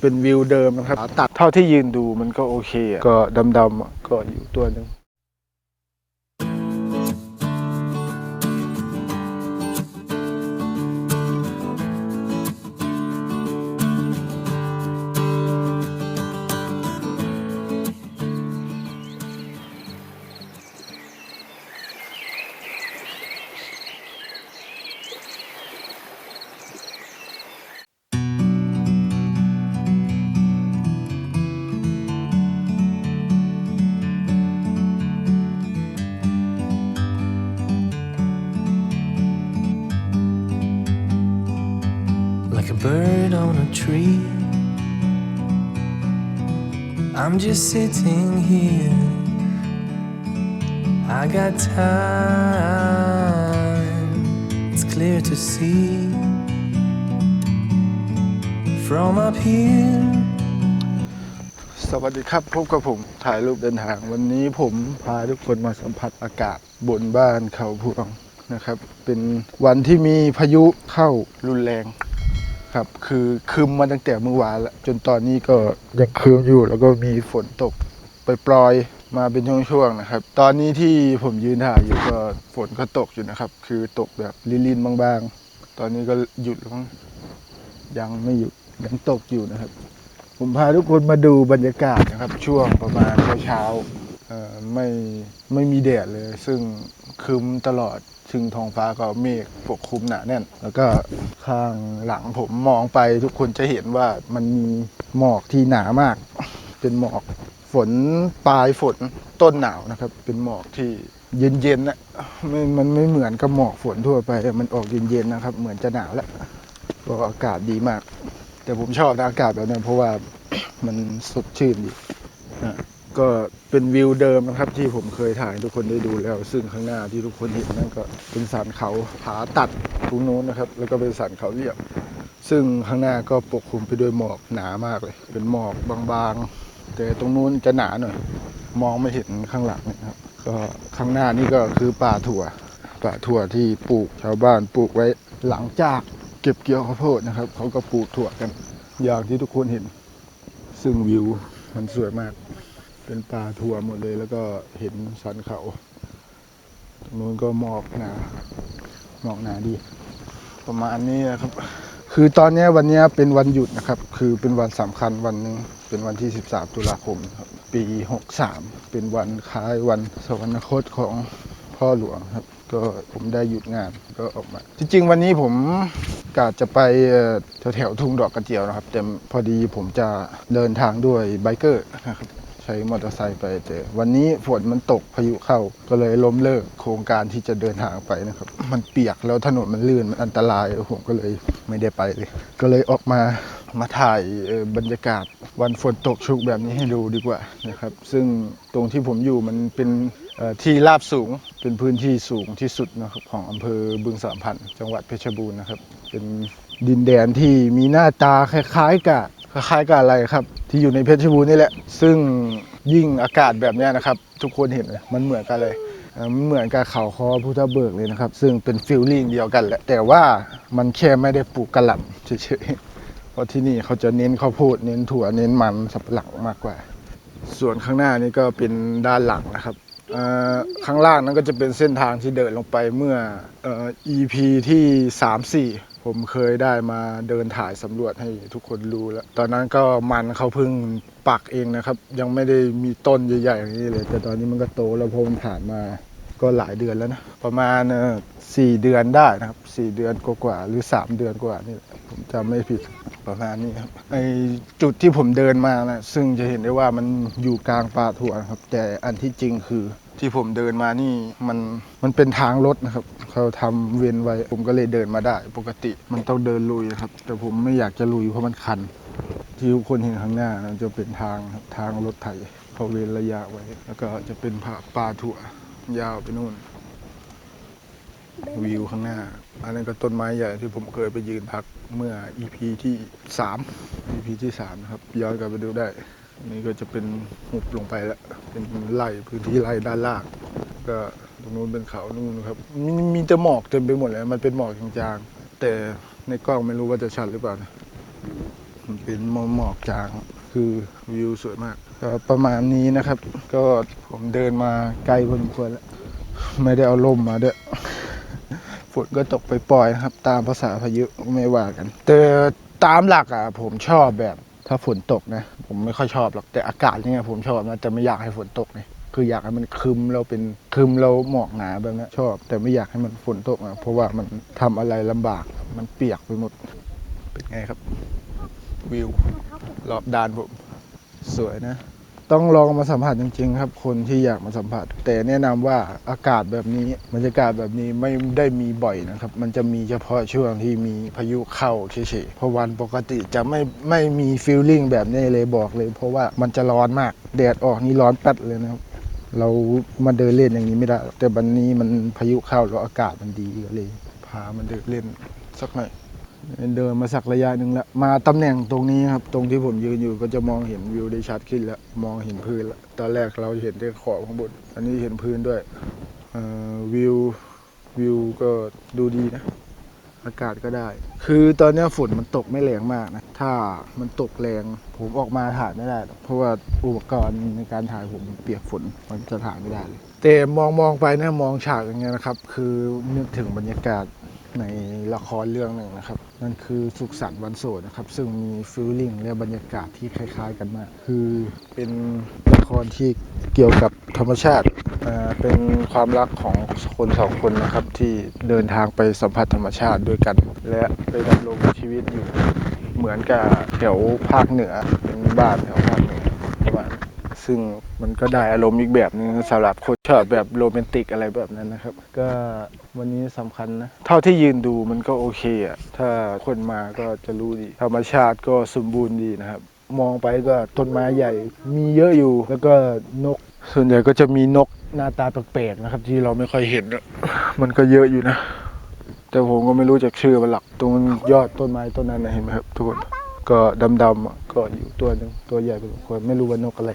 เป็นวิวเดิมนะครับตัดเท่าที่ยืนดูมันก็โอเคอะก็ดำๆอะก็อยู่ตัวหนึ่ง like a bird on a tree. I'm just sitting here. I got time, it's clear to see. From up here, สวัสดีครับ พบกับผมถ่ายรูปเดินทาง วันนี้ผมพาทุกคนมาสัมผัสอากาศบนบ้านเขาพวงนะครับ เป็นวันที่มีพายุเข้ารุนแรง ครับ คือคืมมาตั้งแต่เมื่อวานแล้วจนตอนนี้ก็ยังคืมอยู่แล้วก็มีฝนตกปล่อยๆมาเป็นช่วงๆนะครับ ตอนนี้ที่ผมยืนถ่ายอยู่ก็ฝนก็ตกอยู่นะครับ คือตกแบบลินๆบางๆ ตอนนี้ก็หยุดแล้วมั้งยังไม่หยุดยังตกอยู่นะครับ ผมพาทุกคนมาดูบรรยากาศนะครับ ช่วงประมาณเช้าๆเอ่อไม่ไม่มีแดดเลย ซึ่งครึ้มตลอด ซึ่งท้องฟ้าก็เมฆปกคลุมหนาแน่น แล้วก็ข้างหลังผมมองไปทุกคนจะเห็นว่ามันมีหมอกที่หนามาก เป็นหมอกฝนปลายฝนต้นหนาวนะครับ เป็นหมอกที่เย็นๆนะไม่มันไม่เหมือนกับหมอกฝนทั่วไป มันออกเย็นๆนะครับ เหมือนจะหนาวแล้วก็อากาศดีมาก แต่ผมชอบนะอากาศแบบนั้เพราะว่ามันสดชื่นดีอะ ก็เป็นวิวเดิมนะครับ ที่ผมเคยถ่ายทุกคนได้ดูแล้ว ซึ่งข้างหน้าที่ทุกคนเห็นนั่นก็เป็นสันเขาผาตัดตรงโน้นนะครับ แล้วก็เป็นสันเขาเรียบซึ่งข้างหน้าก็ปกคลุมไปด้วยหมอกหนามากเลย เป็นหมอกบางๆ แต่ตรงนู้นจะหนาหน่อยมองไม่เห็นข้างหลังนะครับก็ข้างหน้านี่ก็คือป่าถั่วป่าถั่วที่ปลูกชาวบ้านปลูกไว้หลังจากเก็บเกี่ยวข้าวโพดนะครับเขาก็ปลูกถั่วกัน อย่างที่ทุกคนเห็น ซึ่งวิวมันสวยมาก เป็นป่าถั่วหมดเลย แล้วก็เห็นสันเขา ตรงนู้นก็หมอกหนาหมอกหนาดี ประมาณนี้นะครับ คือตอนนี้วันนี้เป็นวันหยุดนะครับ คือเป็นวันสำคัญวันหนึ่งเป็นวันที่ 13 ตุลาคมครับปี 63 เป็นวันคล้ายวันสวรรคตของพ่อหลวงครับ ก็ผมได้หยุดงานก็ออกมา จริง ๆ วันนี้ผมกะจะไปแถวๆทุ่งดอกกระเจียวนะครับ แต่พอดีผมจะเดินทางด้วยไบเกอร์นะครับ ใช้มอเตอร์ไซค์ไปแต่วันนี้ฝนมันตกพายุเข้าก็เลยล้มเลิกโครงการที่จะเดินทางไปนะครับ มันเปียกแล้วถนนมันลื่นมันอันตรายผมก็เลยไม่ได้ไปเลย ก็เลยออกมามาถ่ายบรรยากาศวันฝนตกชุกแบบนี้ให้ดูดีกว่านะครับ ซึ่งตรงที่ผมอยู่มันเป็นที่ราบสูงเป็นพื้นที่สูงที่สุดนะครับของอำเภอบึงสามพันจังหวัดเพชรบูรณ์นะครับ เป็น ดินแดนที่มีหน้าตาคล้ายๆกับคล้ายๆกับอะไรครับ ที่อยู่ในเพชรบูรณ์นี่แหละ ซึ่งยิ่งอากาศแบบนี้นะครับ ทุกคนเห็นเลยมันเหมือนกันเลยเอ่อมันเหมือนกับเขาคอพุทธเบิกเลยนะครับ ซึ่งเป็นฟิลลิ่งเดียวกันแหละ แต่ว่ามันแค่ไม่ได้ปลูกกระหล่ำเฉยๆเพราะที่นี่เขาจะเน้นข้าวโพดเน้นถั่วเน้นมันสับหลังมากกว่า ส่วนข้างหน้านี่ก็เป็นด้านหลังนะครับข้างล่างนั้นก็จะเป็นเส้นทางที่เดินลงไปเมื่อเอ่อ EP ที่ 3-4 ผมเคยได้มาเดินถ่ายสำรวจให้ทุกคนรู้แล้ว ตอนนั้นก็มันเขาเพิ่งปักเองนะครับ ยังไม่ได้มีต้นใหญ่ๆอย่างนี้เลย แต่ตอนนี้มันก็โตแล้วเพราะมันผ่านมาก็หลายเดือนแล้วนะ ประมาณสี่เดือนได้นะครับสี่เดือนกว่าๆหรือสามเดือนกว่านี่ผมจำไม่ผิดประมาณนี้ครับไอจุดที่ผมเดินมานะซึ่งจะเห็นได้ว่ามันอยู่กลางป่าถั่วนะครับ แต่อันที่จริงคือ ที่ผมเดินมานี่มันมันเป็นทางรถนะครับ เขาทำเว้นไว้ ผมก็เลยเดินมาได้ ปกติมันต้องเดินลุยครับ แต่ผมไม่อยากจะลุยเพราะมันคัน ที่ทุกคนเห็นข้างหน้านะจะเป็นทางทางรถไถเขาเว้นระยะไว้ แล้วก็จะเป็นป่าป่าถั่วยาวไปนู่น วิวข้างหน้า อันนั้นก็ต้นไม้ใหญ่ที่ผมเคยไปยืนพักเมื่อ EP ที่ 3 EP ที่3นะครับย้อนกลับไปดูได้ นี้ก็จะเป็นหุบลงไปแล้วเป็นไร่พื้นที่ไร่ด้านล่าง ก็ตรงนู้นเป็นเขานู่นครับมีมีแต่หมอกเต็มไปหมดเลยมันเป็นหมอกจางๆแต่ในกล้องไม่รู้ว่าจะชัดหรือเปล่านะมันเป็นหมอกหมอกจางคือวิวสวยมากก็ประมาณนี้นะครับ ก็ผมเดินมาไกลพอสมควรแล้วไม่ได้เอาล่มมาด้วยฝนก็ตกไปปล่อยนะครับ ตามภาษาพายุไม่ว่ากัน แต่ตามหลักอะผมชอบแบบ ถ้าฝนตกนะ ผมไม่ค่อยชอบหรอกแต่อากาศนี่ไงผมชอบนะแต่ไม่อยากให้ฝนตกนะคืออยากให้มันคึมเราเป็นคึมเราหมอกหนาแบบนี้ชอบ แต่ไม่อยากให้มันฝนตกนะเพราะว่ามันทำอะไรลำบากมันเปียกไปหมดเป็นไงครับ วิวรอบด้านผมสวยนะ ต้องลองมาสัมผัสจริง ๆ ครับ คนที่อยากมาสัมผัส แต่แนะนำว่าอากาศแบบนี้บรรยากาศแบบนี้ไม่ได้มีบ่อยนะครับ มันจะมีเฉพาะช่วงที่มีพายุเข้าเฉยๆเพราะวันปกติจะไม่ไม่มีฟีลลิ่งแบบนี้เลยบอกเลย เพราะว่ามันจะร้อนมาก แดดออกนี่ร้อนแป๊ดเลยนะครับ เรามาเดินเล่นอย่างนี้ไม่ได้ แต่วันนี้มันพายุเข้าแล้วอากาศมันดีก็เลย พามันเดินเล่นสักหน่อย เดินมาสักระยะหนึ่งแล้วมาตำแหน่งตรงนี้ครับ ตรงที่ผมยืนอยู่ก็จะมองเห็นวิวได้ชัดขึ้นแล้ว มองเห็นพื้นแล้วตอนแรกเราเห็นแต่ขอบข้างบนอันนี้เห็นพื้นด้วยวิววิวก็ดูดีนะ อากาศก็ได้ คือตอนนี้ฝนมันตกไม่แรงมากนะ ถ้ามันตกแรงผมออกมาถ่ายไม่ได้เพราะว่าอุปกรณ์ในการถ่ายผมเปียกฝนมันจะถ่ายไม่ได้เลยแต่มองมองไปนะมองฉากอย่างเงี้ยนะครับ คือนึกถึงบรรยากาศ ในละครเรื่องหนึ่งนะครับ นั่นคือสุขสันต์วันโสดนะครับ ซึ่งมีฟิลลิ่งและบรรยากาศที่คล้าย ๆ กันมาก คือเป็นละครที่เกี่ยวกับธรรมชาติเป็นความรักของคนสองคนนะครับ ที่เดินทางไปสัมผัสธรรมชาติด้วยกัน และไปดำรงชีวิตอยู่เหมือนกับแถวภาคเหนือเป็นบ้านแถวภาคเหนือ ซึ่งมันก็ได้อารมณ์อีกแบบนึงสำหรับคนชอบแบบโรแมนติกอะไรแบบนั้นนะครับ ก็วันนี้สำคัญนะ เท่าที่ยืนดูมันก็โอเคอะถ้าคนมาก็จะรู้ดี ธรรมชาติก็สมบูรณ์ดีนะครับ มองไปก็ต้นไม้ใหญ่ มีเยอะอยู่แล้วก็นก ส่วนใหญ่ก็จะมีนกหน้าตาแปลกๆนะครับ ที่เราไม่ค่อยเห็นอะมันก็เยอะอยู่นะ แต่ผมก็ไม่รู้จักชื่อมันหลักตรงยอดต้นไม้ต้นนั้นนะเห็นไหมครับทุกคน ก็ดำๆอ่ะก็อยู่ตัวหนึงตัวใหญ่พอสมควรไม่รู้ว่านกอะไร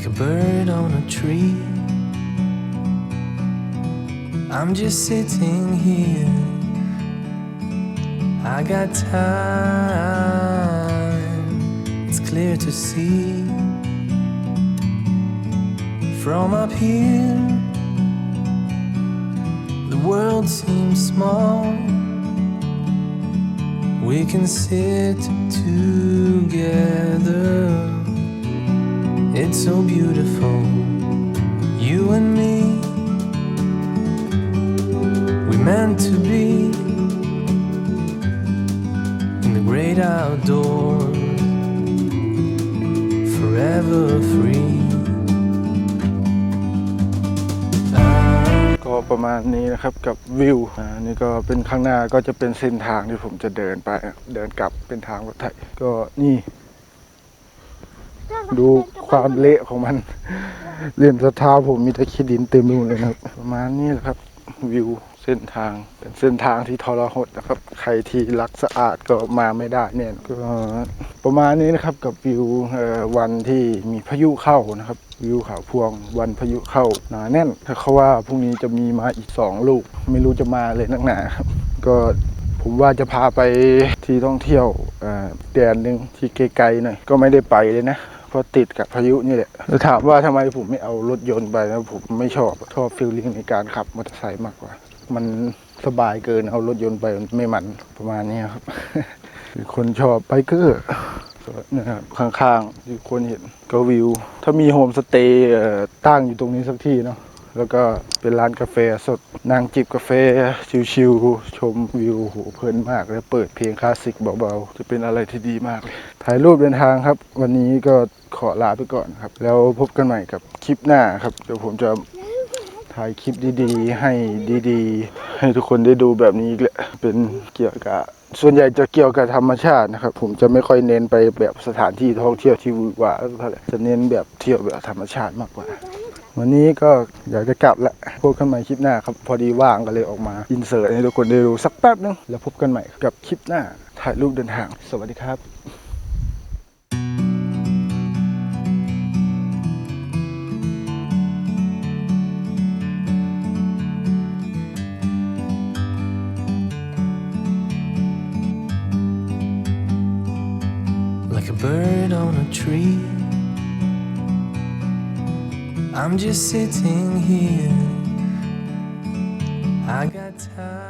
like a bird on a tree. I'm just sitting here. I got time, it's clear to see. From up here, the world seems small. We can sit together. It's so beautiful, you and me. We meant to be in the great outdoors, forever free. ก็ประมาณนี้นะครับกับวิวอ่านี่ก็เป็นข้างหน้าก็จะเป็นเส้นทางที่ผมจะเดินไปอะเดินกลับเป็นทางรถไถก็นี่ ดูความเละของมันเรียนสะท้าผมมีแต่ขี้ดินเต็มไปหมดเลยนะครับ ประมาณนี้แหละครับวิว เส้นทางเป็นเส้นทางที่ทรหดนะครับ ใครที่รักสะอาดก็มาไม่ได้เนี่ยก็ประมาณนี้นะครับกับวิววันที่มีพายุเข้านะครับ วิวเขาพวงวันพายุเข้าหนาแน่นถ้าเขาว่าพรุ่งนี้จะมีมาอีกสองลูก ไม่รู้จะมาเลยนักหนาครับ ก็ผมว่าจะพาไปที่ท่องเที่ยวแดนหนึ่งที่ไกลๆหน่อยก็ไม่ได้ไปเลยนะเพราะติดกับพายุนี่แหละถามว่าทำไมผมไม่เอารถยนต์ไปนะผมไม่ชอบชอบฟีลลิ่งในการขับมอเตอร์ไซค์มากกว่า มันสบายเกินเอารถยนต์ไปไม่หมันประมาณนี้ครับคนชอบไบเกอร์นะครับข้างๆที่คนเห็นก็วิว ถ้ามีโฮมสเตย์ตั้งอยู่ตรงนี้สักที่เนาะแล้วก็เป็นร้านกาแฟสดนั่งจิบกาแฟชิวๆชมวิวโหเพลินมากแล้วเปิดเพลงคลาสสิกเบาๆ จะเป็นอะไรที่ดีมากเลย ถ่ายรูปเดินทางครับ วันนี้ก็ขอลาไปก่อนครับ แล้วพบกันใหม่กับคลิปหน้าครับ เดี๋ยวผมจะ ถ่ายคลิปดีๆ ให้ดีๆ ให้ทุกคนได้ดูแบบนี้แหละเป็นเกี่ยวกับส่วนใหญ่จะเกี่ยวกับธรรมชาตินะครับ ผมจะไม่ค่อยเน้นไปแบบสถานที่ท่องเที่ยวที่วือหวาเท่าไหร่จะเน้นแบบเที่ยวแบบธรรมชาติมากกว่า วันนี้ก็อยากจะกลับแล้วพบกันใหม่คลิปหน้าครับ พอดีว่างก็เลยออกมาอินเสิร์ตให้ทุกคนได้ดูสักแป๊บนึงแล้วพบกันใหม่กับคลิปหน้าถ่ายรูปเดินทาง สวัสดีครับ bird on a tree. I'm just sitting here. I got time.